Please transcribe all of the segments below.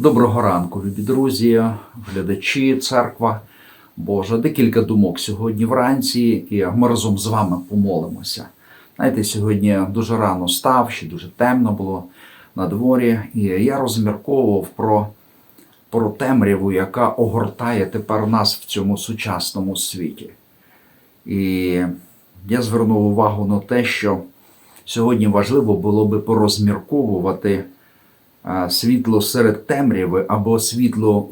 Доброго ранку, любі друзі, глядачі, церква Божа. Декілька думок сьогодні вранці, і ми разом з вами помолимося. Знаєте, сьогодні дуже рано став, ще дуже темно було на дворі, і я розмірковував про, про темряву, яка огортає тепер нас в цьому сучасному світі. І я звернув увагу на те, що сьогодні важливо було би порозмірковувати світло серед темряви або світло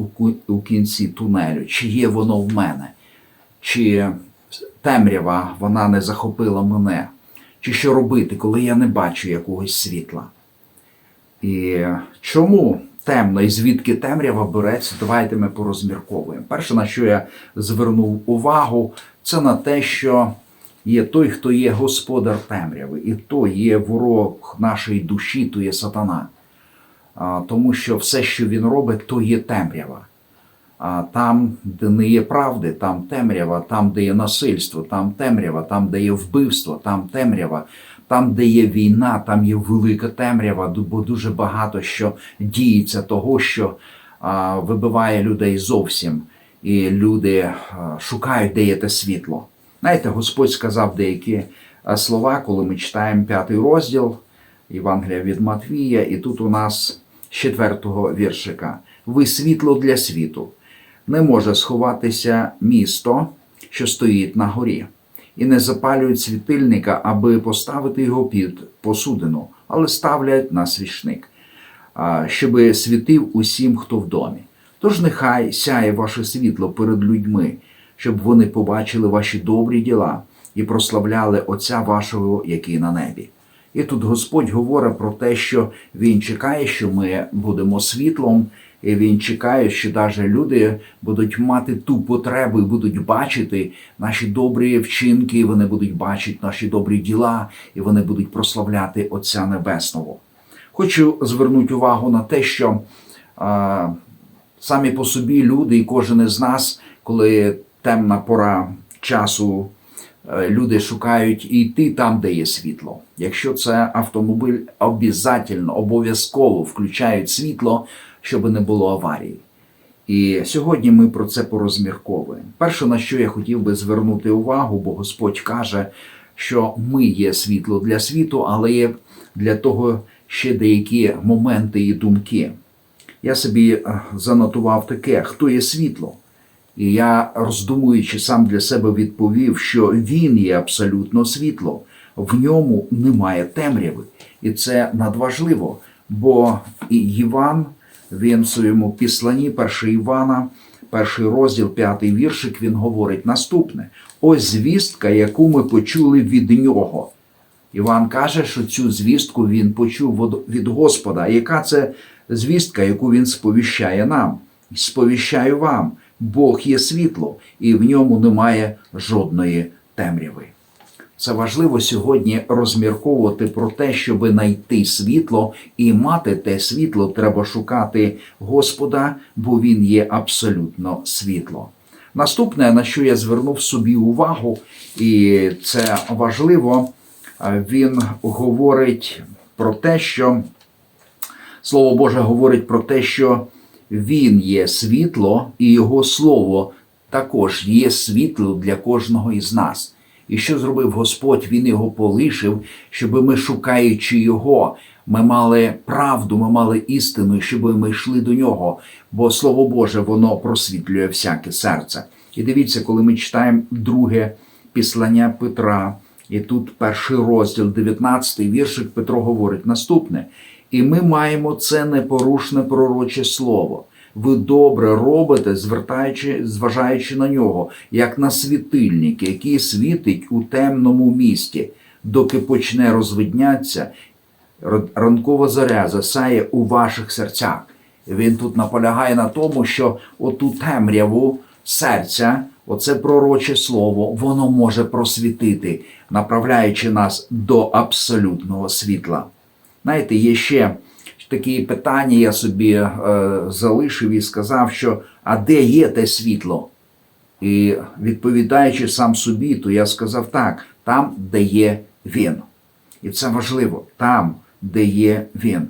у, кінці тунелю. Чи є воно в мене? Чи темрява вона не захопила мене? Чи що робити, коли я не бачу якогось світла? І чому темно і звідки темрява береться? Давайте ми порозмірковуємо. Перше, на що я звернув увагу, це на те, що є той, хто є господар темряви, і то є ворог нашої душі, то є сатана. Тому що все, що він робить, то є темрява. А там, де не є правди, там темрява, там, де є насильство, там темрява, там, де є вбивство, там темрява, там, де є війна, там є велика темрява, бо дуже багато що діється того, що а, вибиває людей зовсім, і люди а, шукають, де є те світло. Знаєте, Господь сказав деякі слова, коли ми читаємо п'ятий розділ Євангелія від Матвія, і тут у нас з четвертого віршика. Ви світло для світу. Не може сховатися місто, що стоїть на горі, і не запалюють світильника, аби поставити його під посудину, але ставлять на свічник, щоби світив усім, хто в домі. Тож нехай сяє ваше світло перед людьми, щоб вони побачили ваші добрі діла і прославляли Отця вашого, який на небі. І тут Господь говорить про те, що Він чекає, що ми будемо світлом, і Він чекає, що навіть люди будуть мати ту потребу і будуть бачити наші добрі вчинки, і вони будуть бачити наші добрі діла, і вони будуть прославляти Отця Небесного. Хочу звернути увагу на те, що а, самі по собі люди, і кожен із нас, коли темна пора часу люди шукають йти там, де є світло. Якщо це автомобіль, обов'язательно, обов'язково включають світло, щоб не було аварії. І сьогодні ми про це порозмірковуємо. Перше, на що я хотів би звернути увагу, бо Господь каже, що ми є світло для світу, але є для того ще деякі моменти і думки. Я собі е, занотував таке: хто є світло? І я, роздумуючи сам для себе, відповів, що він є абсолютно світло, в ньому немає темряви. І це надважливо, бо Іван, він в своєму післанні, 1 Івана, перший розділ, п'ятий віршик, він говорить наступне: ось звістка, яку ми почули від нього. Іван каже, що цю звістку він почув від- Господа. Яка це звістка, яку він сповіщає нам? Сповіщаю вам, Бог є світло, і в ньому немає жодної темряви. Це важливо сьогодні розмірковувати про те, щоб знайти світло і мати те світло, треба шукати Господа, бо Він є абсолютно світло. Наступне, на що я звернув собі увагу, і це важливо, е, він говорить про те, що Слово Боже говорить про те, що Він є світло, і Його Слово також є світло для кожного із нас. І що зробив Господь? Він його полишив, щоб ми, шукаючи Його, ми мали правду, ми мали істину, щоб ми йшли до нього. Бо Слово Боже, воно просвітлює всяке серце. І дивіться, коли ми читаємо друге післання Петра, і тут перший розділ, 19 віршик Петро говорить наступне. І ми маємо це непорушне пророче слово. Ви добре робите, звертаючи, зважаючи на нього, як на світильник, який світить у темному місті, доки почне розвиднятися, ранкова заря засяє у ваших серцях. Він тут наполягає на тому, що оту темряву серця, оце пророче слово, воно може просвітити, направляючи нас до абсолютного світла. Знаєте, є ще такі питання, я собі е, залишив і сказав, що а де є те світло? І відповідаючи сам собі, то я сказав так: там, де є він. І це важливо, там, де є він.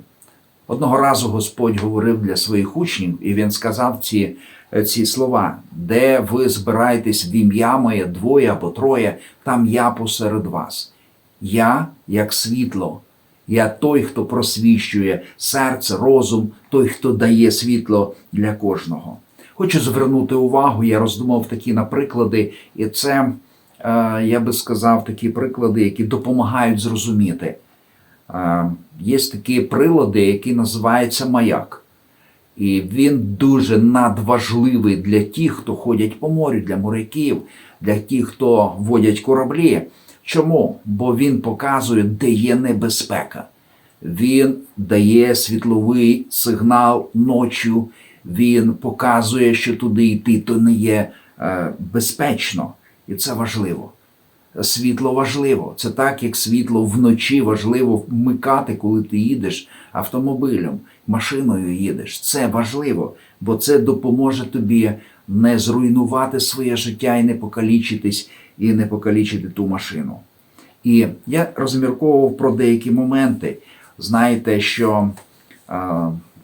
Одного разу Господь говорив для своїх учнів, і він сказав ці, ці слова: де ви збираєтесь в ім'я моє двоє або троє, там я посеред вас. Я як світло, я той, хто просвіщує серце, розум, той, хто дає світло для кожного. Хочу звернути увагу, я роздумав такі на приклади, і це, е, я би сказав, такі приклади, які допомагають зрозуміти. Е, Є такі прилади, які називаються маяк. І він дуже надважливий для тих, хто ходять по морю, для моряків, для тих, хто водять кораблі. Чому? Бо він показує, де є небезпека. Він дає світловий сигнал ночі, він показує, що туди йти то не є е, безпечно, і це важливо. Світло важливо. Це так, як світло вночі важливо вмикати, коли ти їдеш автомобілем, машиною їдеш. Це важливо, бо це допоможе тобі не зруйнувати своє життя і не покалічитись, і не покалічити ту машину. І я розмірковував про деякі моменти. Знаєте, що е,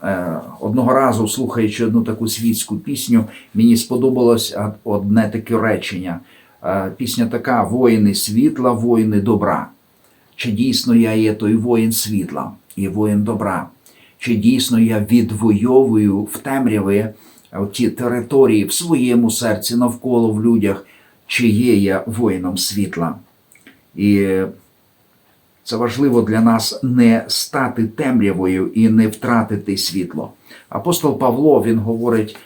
е, одного разу, слухаючи одну таку світську пісню, мені сподобалось одне таке речення. Е, Пісня така: воїни світла, воїни добра. Чи дійсно я є той воїн світла і воїн добра? Чи дійсно я відвоюю в темряві ті території в своєму серці навколо в людях, чи є я воїном світла? І це важливо для нас не стати темрявою і не втратити світло. Апостол Павло він говорить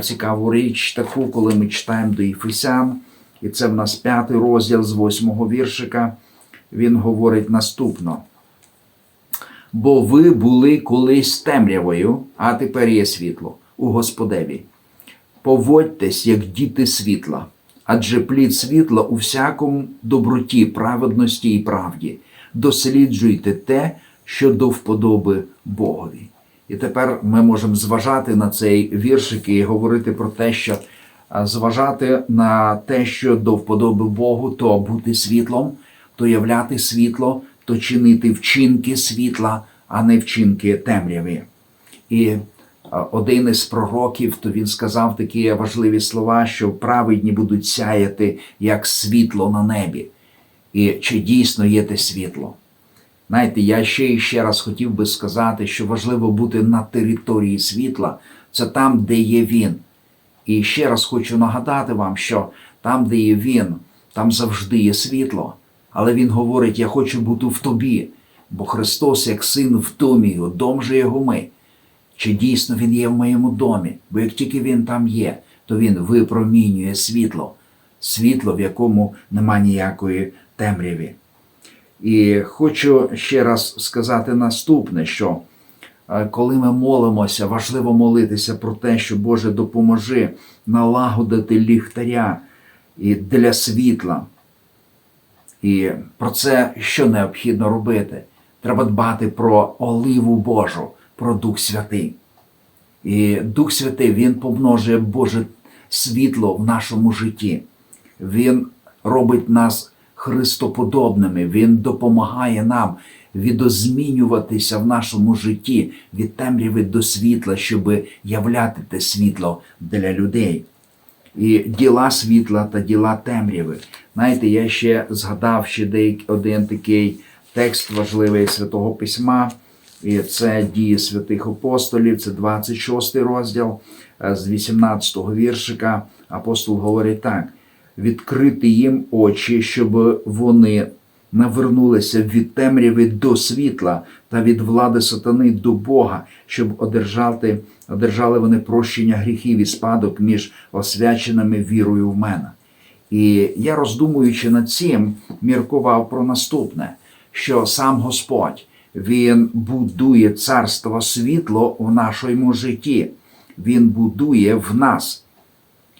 цікаву річ, таку, коли ми читаємо до Єфесян, і це в нас п'ятий розділ з восьмого віршика. Він говорить наступно. Бо ви були колись темрявою, а тепер є світло у Господеві. Поводьтесь, як діти світла, адже плід світла у всякому доброті, праведності і правді. Досліджуйте те, що до вподоби Богові. І тепер ми можемо зважати на цей віршик і говорити про те, що зважати на те, що до вподоби Богу, то бути світлом, то являти світло, то чинити вчинки світла, а не вчинки темряви. І один із пророків, то він сказав такі важливі слова, що праведні будуть сяяти як світло на небі. І чи дійсно є те світло? Знаєте, я ще і ще раз хотів би сказати, що важливо бути на території світла, це там, де є він. І ще раз хочу нагадати вам, що там, де є він, там завжди є світло. Але він говорить: я хочу бути в тобі, бо Христос, як син в домі, дом же його ми. Чи дійсно він є в моєму домі? Бо як тільки він там є, то він випромінює світло, світло, в якому нема ніякої темряві. І хочу ще раз сказати наступне, що е, коли ми молимося, важливо молитися про те, що Боже допоможи налагодити ліхтаря і для світла. І про це що необхідно робити? Треба дбати про оливу Божу, про Дух Святий. І Дух Святий Він помножує Боже світло в нашому житті. Він робить нас христоподобними, Він допомагає нам відозмінюватися в нашому житті від темряви до світла, щоб являти те світло для людей. І діла світла та діла темряви. Знаєте, я ще згадав ще один такий текст важливий Святого Письма, і це дії святих апостолів, це 26 розділ е, з 18 го віршика. Апостол говорить так: відкрити їм очі, щоб вони навернулися від темряви до світла та від влади сатани до Бога, щоб одержати, одержали вони прощення гріхів і спадок між освяченими вірою в мене. І я, роздумуючи над цим, міркував про наступне: що сам Господь Він будує царство світло в нашому житті, Він будує в нас.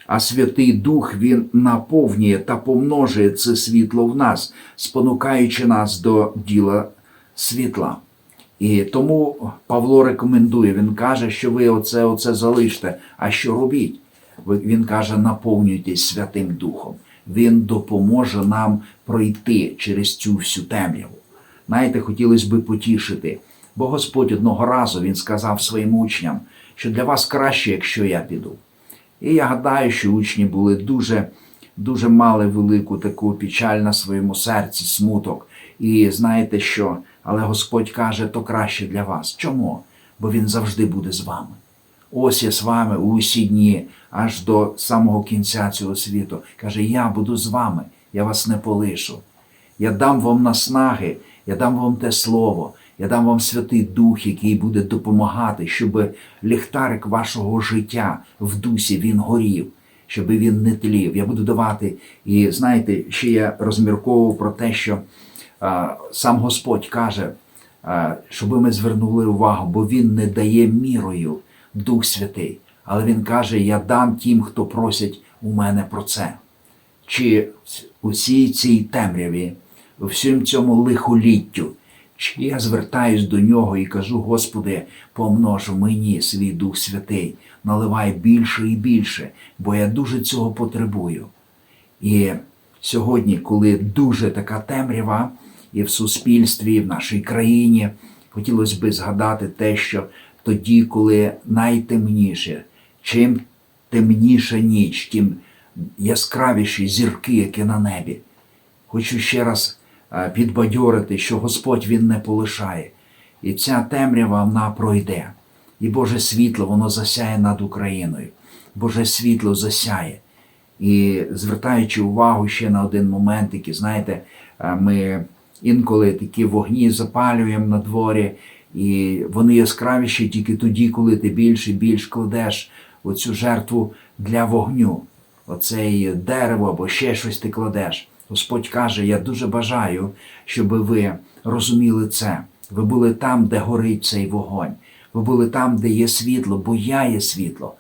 А Святий Дух Він наповнює та помножує це світло в нас, спонукаючи нас до діла світла. І тому Павло рекомендує, він каже, що ви оце, оце залиште. А що робіть? Він каже, наповнюйтесь Святим Духом. Він допоможе нам пройти через цю всю темряву. Знаєте, хотілося би потішити. Бо Господь одного разу Він сказав своїм учням, що для вас краще, якщо я піду. І я гадаю, що учні були дуже, дуже мали велику таку печаль на своєму серці, смуток. І знаєте що? Але Господь каже, то краще для вас. Чому? Бо Він завжди буде з вами. Ось я з вами у усі дні, аж до самого кінця цього світу. Каже, я буду з вами, я вас не полишу. Я дам вам наснаги, я дам вам те слово, я дам вам Святий Дух, який буде допомагати, щоб ліхтарик вашого життя в дусі він горів, щоб він не тлів. Я буду давати. І знаєте, ще я розмірковував про те, що а, сам Господь каже, а, щоб ми звернули увагу, бо Він не дає мірою Дух Святий. Але Він каже: Я дам тим, хто просять у мене про це. Чи у всій цій темряві, всім цьому лихоліттю, чи я звертаюсь до нього і кажу, Господи, помнож мені свій Дух Святий, наливай більше і більше, бо я дуже цього потребую. І сьогодні, коли дуже така темрява і в суспільстві, і в нашій країні, хотілося би згадати те, що тоді, коли найтемніше, чим темніша ніч, тим яскравіші зірки, які на небі. Хочу ще раз підбадьорити, що Господь Він не полишає. І ця темрява вона пройде. І Боже світло, воно засяє над Україною. Боже світло засяє. І звертаючи увагу ще на один момент, який, знаєте, е, ми інколи такі вогні запалюємо на дворі, і вони яскравіші тільки тоді, коли ти більше і більш кладеш оцю жертву для вогню, оцей дерево або ще щось ти кладеш. Господь каже: Я дуже бажаю, щоб ви розуміли це. Ви були там, де горить цей вогонь. Ви були там, де є світло, бо я є світло.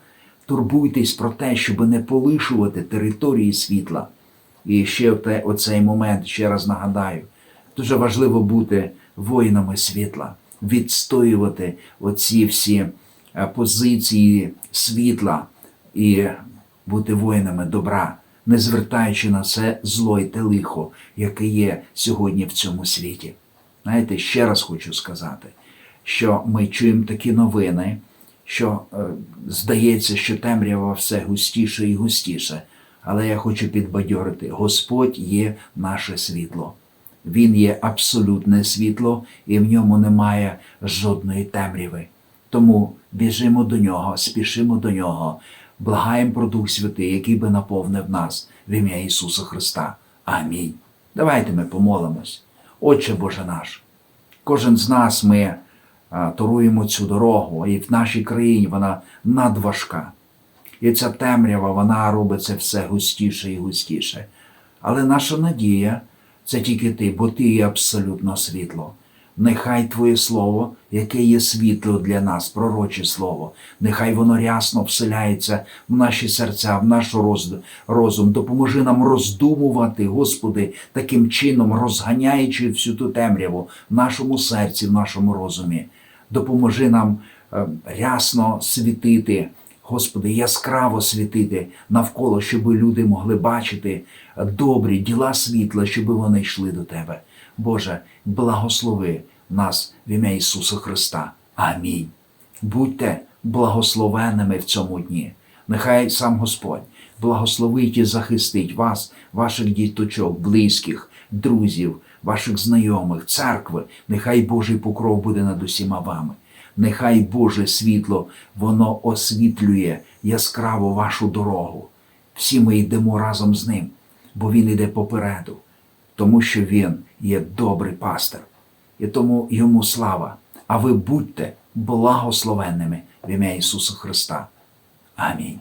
Турбуйтесь про те, щоб не полишувати території світла. І ще оте, оцей момент, ще раз нагадаю, дуже важливо бути воїнами світла, відстоювати оці всі е, позиції світла і бути воїнами добра, не звертаючи на це зло й те лихо, яке є сьогодні в цьому світі. Знаєте, ще раз хочу сказати, що ми чуємо такі новини, що е, здається, що темрява все густіше і густіше. Але я хочу підбадьорити: Господь є наше світло. Він є абсолютне світло, і в ньому немає жодної темряви. Тому біжимо до нього, спішимо до нього, благаємо про Дух Святий, який би наповнив нас в ім'я Ісуса Христа. Амінь. Давайте ми помолимось. Отче Боже наш, кожен з нас ми а, торуємо цю дорогу, і в нашій країні вона надважка. І ця темрява, вона робиться все густіше і густіше. Але наша надія це тільки ти, бо ти є абсолютно світло. Нехай Твоє Слово, яке є світло для нас, пророче Слово, нехай воно рясно вселяється в наші серця, в наш роз- розум. Допоможи нам роздумувати, Господи, таким чином, розганяючи всю ту темряву в нашому серці, в нашому розумі. Допоможи нам е, рясно світити. Господи, яскраво світити навколо, щоб люди могли бачити добрі діла світла, щоб вони йшли до Тебе. Боже, благослови нас в ім'я Ісуса Христа. Амінь. Будьте благословенними в цьому дні. Нехай сам Господь благословить і захистить вас, ваших діточок, близьких, друзів, ваших знайомих, церкви. Нехай Божий покров буде над усіма вами. Нехай Боже світло, воно освітлює яскраво вашу дорогу. Всі ми йдемо разом з ним, бо Він іде попереду, тому що Він є добрий пастир. І тому йому слава. А ви будьте благословенними в ім'я Ісуса Христа. Амінь.